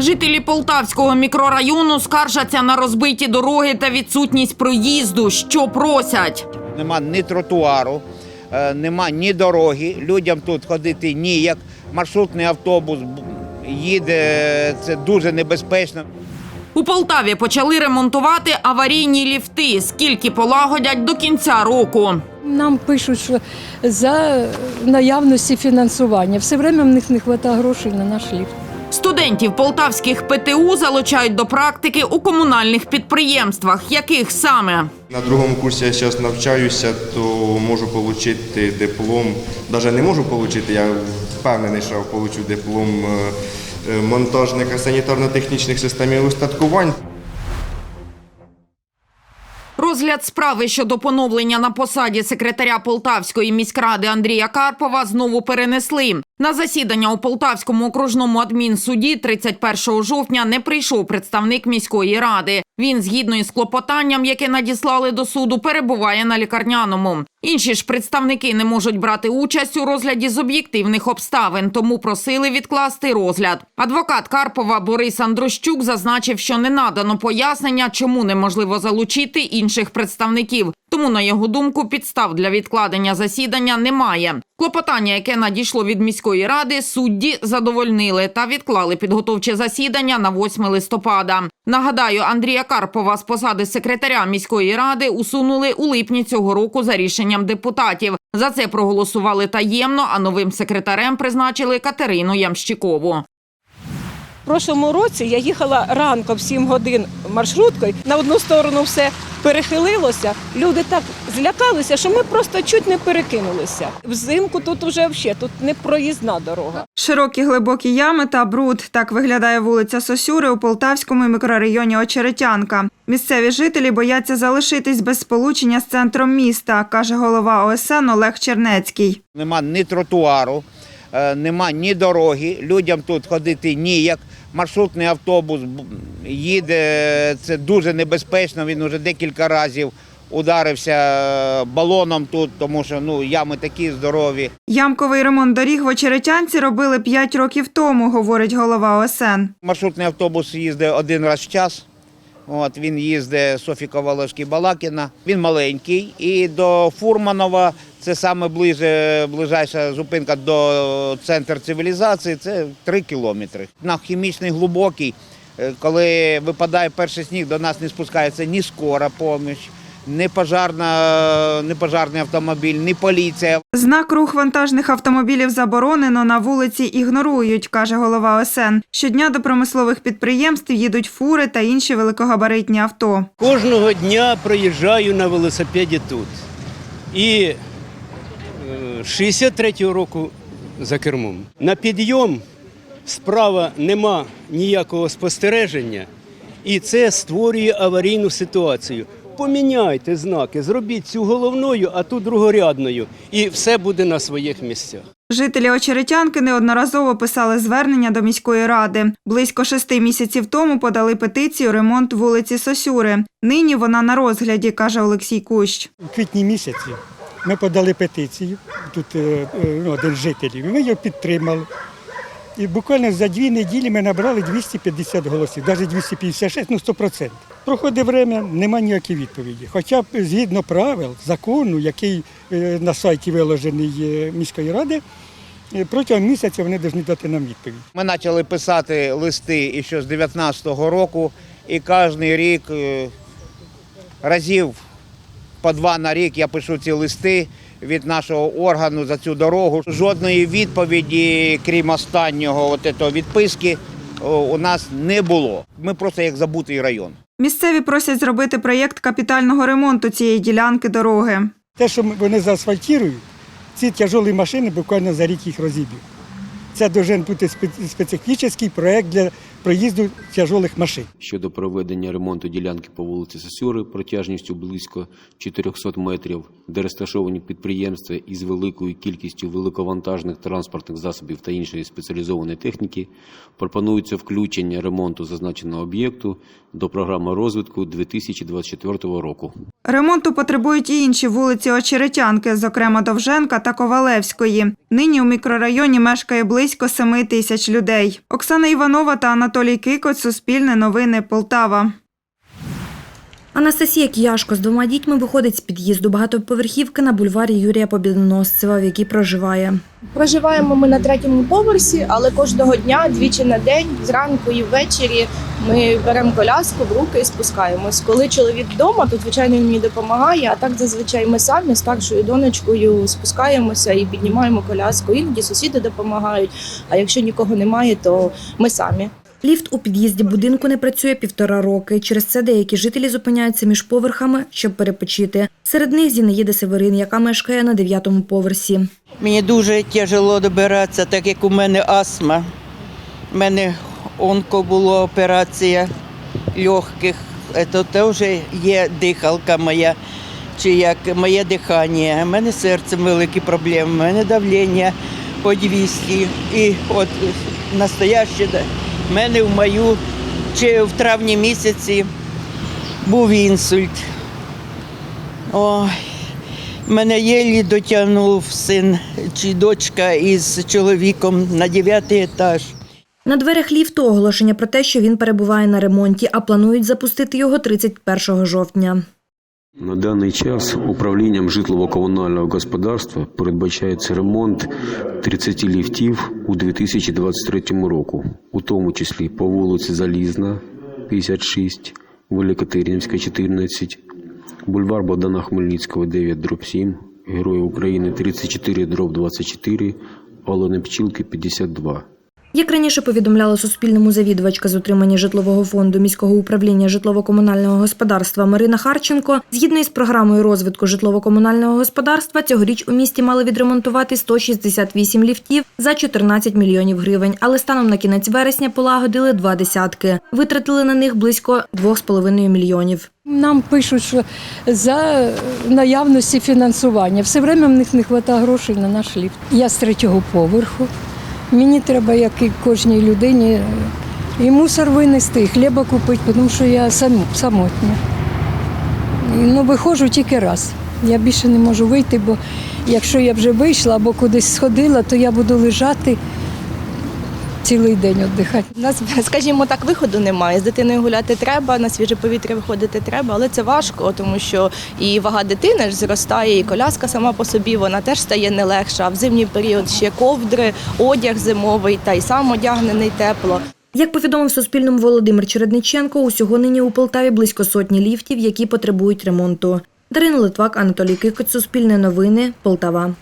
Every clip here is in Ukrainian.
Жителі Полтавського мікрорайону скаржаться на розбиті дороги та відсутність проїзду. Що просять? Нема ні тротуару, е, нема ні дороги. Людям тут ходити ніяк. Маршрутний автобус їде, це дуже небезпечно. У Полтаві почали ремонтувати аварійні ліфти. Скільки полагодять до кінця року. Нам пишуть, що за наявності фінансування. Все время в них не вистачає грошей на наш ліфт. Студентів полтавських ПТУ залучають до практики у комунальних підприємствах. Яких саме? На другому курсі я зараз навчаюся, то можу отримати диплом. Навіть не можу отримати, я впевнений, що получу диплом е, е, монтажника санітарно-технічних систем і устаткувань. Розгляд справи щодо поновлення на посаді секретаря Полтавської міськради Андрія Карпова знову перенесли. На засідання у Полтавському окружному адмінсуді 31 жовтня не прийшов представник міської ради. Він, згідно із клопотанням, яке надіслали до суду, перебуває на лікарняному. Інші ж представники не можуть брати участь у розгляді з об'єктивних обставин, тому просили відкласти розгляд. Адвокат Карпова Борис Андрощук зазначив, що не надано пояснення, чому неможливо залучити інших представників. Тому, на його думку, підстав для відкладення засідання немає. Клопотання, яке надійшло від міської ради, судді задовольнили та відклали підготовче засідання на 8 листопада. Нагадаю, Андрія Карпова з посади секретаря міської ради усунули у липні цього року за рішенням депутатів. За це проголосували таємно, а новим секретарем призначили Катерину Ямщикову. В прошлому році я їхала ранком 7 годин маршруткою. На одну сторону все перехилилося. Люди так злякалися, що ми просто чуть не перекинулися. Взимку тут уже взагалі тут не проїзна дорога. Широкі глибокі ями та бруд. Так виглядає вулиця Сосюри у Полтавському мікрорайоні Очеретянка. Місцеві жителі бояться залишитись без сполучення з центром міста, каже голова ОСН Олег Чернецький. Нема ні тротуару, е, нема ні дороги. Людям тут ходити ніяк. Маршрутний автобус їде, це дуже небезпечно. Він вже декілька разів ударився е, балоном тут, тому що ну, ями такі здорові. Ямковий ремонт доріг в Очеретянці робили 5 років тому, говорить голова ОСН. Маршрутний автобус їздить один раз в час. От, він їздить Софі Ковалевський Балакіна. Він маленький. І до Фурманова це саме ближе, ближайша зупинка до центру цивілізації це 3 кілометри. На хімічний глибокий, е, коли випадає перший сніг, до нас не спускається ні скора поміч, ні, пожарна, ні пожарний автомобіль, ні поліція. Знак рух вантажних автомобілів заборонено на вулиці ігнорують, каже голова ОСН. Щодня до промислових підприємств їдуть фури та інші великогабаритні авто. Кожного дня проїжджаю на велосипеді тут. І е, з 63-го року за кермом. На підйом справа нема ніякого спостереження, і це створює аварійну ситуацію. Поміняйте знаки, зробіть цю головною, а ту другорядною, і все буде на своїх місцях. Жителі Очеретянки неодноразово писали звернення до міської ради. Близько шести місяців тому подали петицію ремонт вулиці Сосюри. Нині вона на розгляді, каже Олексій Кущ. У квітні місяці ми подали петицію, тут е, е, ну, один з жителів, ми її підтримали. І буквально за дві неділі ми набрали 250 голосів, навіть 256, ну 100%. Проходить время, нема ніякої відповіді. Хоча згідно правил, закону, який е, на сайті виложений е, міської ради, е, протягом місяця вони повинні дати нам відповідь. Ми почали писати листи ще з 19-го року, і кожен рік разів по два на рік я пишу ці листи від нашого органу за цю дорогу. Жодної відповіді, крім останнього от этого відписки, у нас не було. Ми просто як забутий район. Місцеві просять зробити проєкт капітального ремонту цієї ділянки дороги. Те, що вони заасфальтують, ці тяжелі машини буквально за рік їх розіб'ють. Це має бути спе- специфічний проєкт для проїзду тяжелих машин. щодо проведення ремонту ділянки по вулиці Сосюри протяжністю близько 400 метрів, де розташовані підприємства із великою кількістю великовантажних транспортних засобів та іншої спеціалізованої техніки, пропонується включення ремонту зазначеного об'єкту до програми розвитку 2024 року. Ремонту потребують і інші вулиці Очеретянки, зокрема Довженка та Ковалевської. Нині у мікрорайоні мешкає близько 7 тисяч людей. Оксана Іванова та Анатолій Кикоць, Суспільне новини, Полтава. Анастасія Кияшко з двома дітьми виходить з під'їзду багатоповерхівки на бульварі Юрія Побідоносцева, в якій проживає. Проживаємо ми на третьому поверсі, але кожного дня, двічі на день, зранку і ввечері, ми беремо коляску в руки і спускаємось. Коли чоловік вдома, то звичайно він мені допомагає. А так зазвичай ми самі з старшою донечкою спускаємося і піднімаємо коляску. Іноді сусіди допомагають. А якщо нікого немає, то ми самі. Ліфт у під'їзді будинку не працює півтора роки. Через це деякі жителі зупиняються між поверхами, щоб перепочити. Серед них Зінаїда Северин, яка мешкає на дев'ятому поверсі. Мені дуже тяжело добиратися, так як у мене астма. У мене онко була операція легких. Це теж є дихалка моя, чи як моє дихання. У мене з серцем великі проблеми, у мене давлення по 200. І от настояще в мене в мою, чи в травні місяці був інсульт. Ой. Мене єлі дотягнув син чи дочка із чоловіком на дев'ятий етаж. На дверях ліфту оголошення про те, що він перебуває на ремонті, а планують запустити його 31 жовтня. На даний час управлінням житлово-комунального господарства передбачається ремонт 30 ліфтів у 2023 року, у тому числі по вулиці Залізна, 56, Великотернівська, 14, бульвар Богдана Хмельницького, 9, дроб 7, Героїв України, 34, дроб 24, Олени Пчілки, 52. Як раніше повідомляла Суспільному завідувачка з утримання житлового фонду міського управління житлово-комунального господарства Марина Харченко, згідно із програмою розвитку житлово-комунального господарства, цьогоріч у місті мали відремонтувати 168 ліфтів за 14 мільйонів гривень, але станом на кінець вересня полагодили два десятки. Витратили на них близько 2,5 мільйонів. Нам пишуть, що за наявності фінансування. Все время в них не вистачає грошей на наш ліфт. Я з третього поверху. Мені треба, як і кожній людині, і мусор винести, і хліба купити, тому що я сам, самотня. Ну, виходжу тільки раз. Я більше не можу вийти, бо якщо я вже вийшла або кудись сходила, то я буду лежати цілий день віддихати. У нас, скажімо так, виходу немає. З дитиною гуляти треба, на свіже повітря виходити треба, але це важко, тому що і вага дитини ж зростає, і коляска сама по собі вона теж стає не легша. А в зимній період ще ковдри, одяг зимовий, та й сам одягнений тепло. Як повідомив Суспільному Володимир Чередниченко, усього нині у Полтаві близько сотні ліфтів, які потребують ремонту. Дарина Литвак, Анатолій Кикоць, Суспільне новини, Полтава.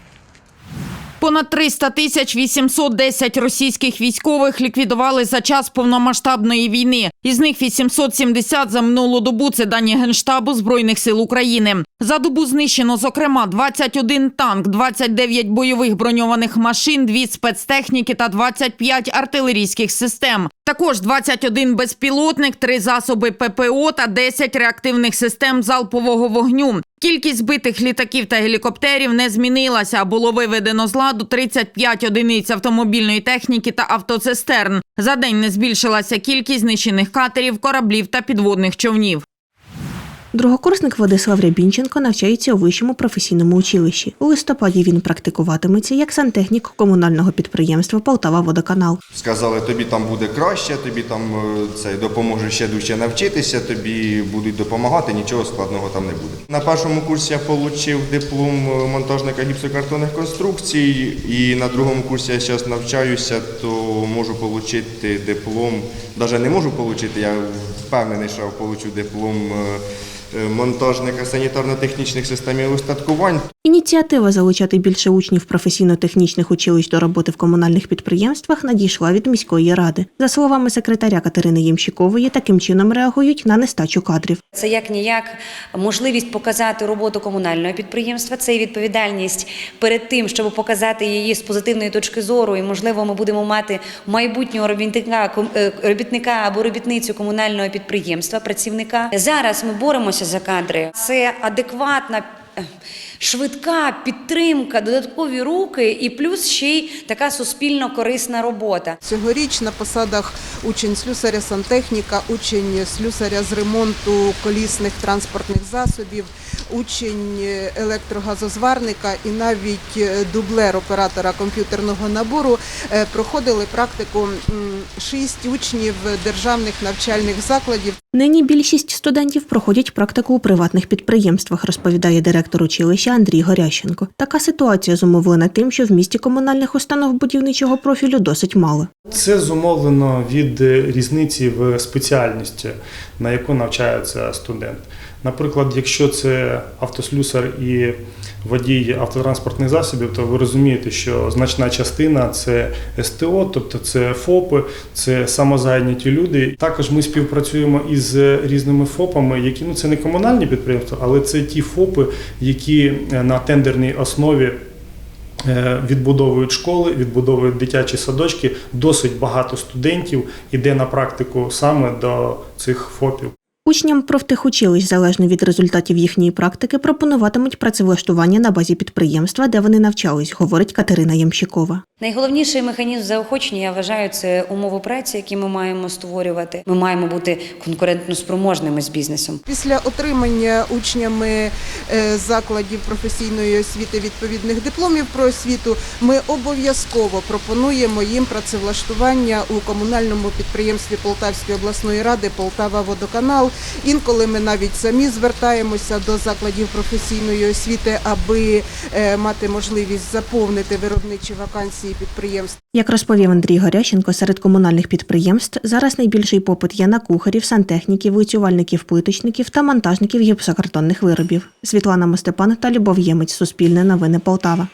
Понад 300 тисяч 810 російських військових ліквідували за час повномасштабної війни. Із них 870 за минулу добу. Це дані Генштабу Збройних сил України. За добу знищено, зокрема, 21 танк, 29 бойових броньованих машин, 2 спецтехніки та 25 артилерійських систем. Також 21 безпілотник, 3 засоби ППО та 10 реактивних систем залпового вогню. Кількість збитих літаків та гелікоптерів не змінилася. Було виведено з ладу 35 одиниць автомобільної техніки та автоцистерн. За день не збільшилася кількість знищених катерів, кораблів та підводних човнів. Другокурсник Владислав Рябінченко навчається у вищому професійному училищі. У листопаді він практикуватиметься як сантехнік комунального підприємства Полтава Водоканал. Сказали, тобі там буде краще, тобі там е, це допоможе ще дужче навчитися, тобі будуть допомагати, нічого складного там не буде. На першому курсі я отримав диплом е, монтажника гіпсокартонних конструкцій, і на другому курсі я зараз навчаюся, то можу отримати диплом. Навіть не можу отримати, я впевнений, що получу диплом. Е, Монтажника санітарно-технічних систем і устаткувань. Ініціатива залучати більше учнів професійно-технічних училищ до роботи в комунальних підприємствах надійшла від міської ради. За словами секретаря Катерини Ємщикової, таким чином реагують на нестачу кадрів. Це як ніяк можливість показати роботу комунального підприємства. Це і відповідальність перед тим, щоб показати її з позитивної точки зору. І можливо, ми будемо мати майбутнього робітника, е, робітника або робітницю комунального підприємства, працівника. Зараз ми боремося за кадри. Це адекватна швидка підтримка, додаткові руки і плюс ще й така суспільно корисна робота. Цьогоріч на посадах учень слюсаря сантехніка, учень слюсаря з ремонту колісних транспортних засобів, учень електрогазозварника і навіть е, дублер оператора комп'ютерного набору е, проходили практику шість учнів державних навчальних закладів. Нині більшість студентів проходять практику у приватних підприємствах, розповідає директор училища Андрій Горященко. Така ситуація зумовлена тим, що в місті комунальних установ будівничого профілю досить мало. Це зумовлено від різниці в спеціальності, на яку навчається студент. Наприклад, якщо це автослюсар і водій автотранспортних засобів, то ви розумієте, що значна частина це СТО, тобто це ФОПи, це самозайняті люди. Також ми співпрацюємо із різними ФОПами, які ну це не комунальні підприємства, але це ті ФОПи, які е, на тендерній основі Е, відбудовують школи, відбудовують дитячі садочки. Досить багато студентів іде на практику саме до цих ФОПів. Учням профтехучилищ, залежно від результатів їхньої практики, пропонуватимуть працевлаштування на базі підприємства, де вони навчались, говорить Катерина Ямщикова. Найголовніший механізм заохочення, я вважаю, це умови праці, які ми маємо створювати. Ми маємо бути конкурентно спроможними з бізнесом. Після отримання учнями е, закладів професійної освіти відповідних дипломів про освіту ми обов'язково пропонуємо їм працевлаштування у комунальному підприємстві Полтавської обласної ради Полтава Водоканал. Інколи ми навіть самі звертаємося до закладів професійної освіти, аби е, мати можливість заповнити виробничі вакансії підприємств. Як розповів Андрій Горященко, серед комунальних підприємств зараз найбільший попит є на кухарів, сантехніків, лицювальників, плиточників та монтажників гіпсокартонних виробів. Світлана Мостепан та Любов Ємець. Суспільне новини Полтава.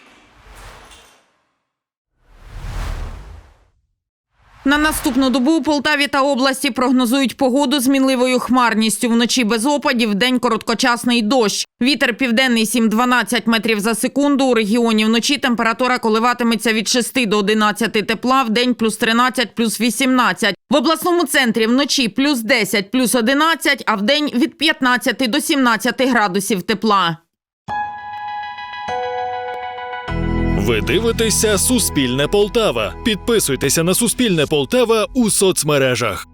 На наступну добу у Полтаві та області прогнозують погоду з мінливою хмарністю. Вночі без опадів, вдень короткочасний дощ. Вітер південний 7-12 метрів за секунду. У регіоні вночі температура коливатиметься від 6 до 11 тепла, вдень плюс 13, плюс 18. В обласному центрі вночі плюс 10, плюс 11, а вдень від 15 до 17 градусів тепла. Ви дивитеся Суспільне Полтава. Підписуйтеся на Суспільне Полтава у соцмережах.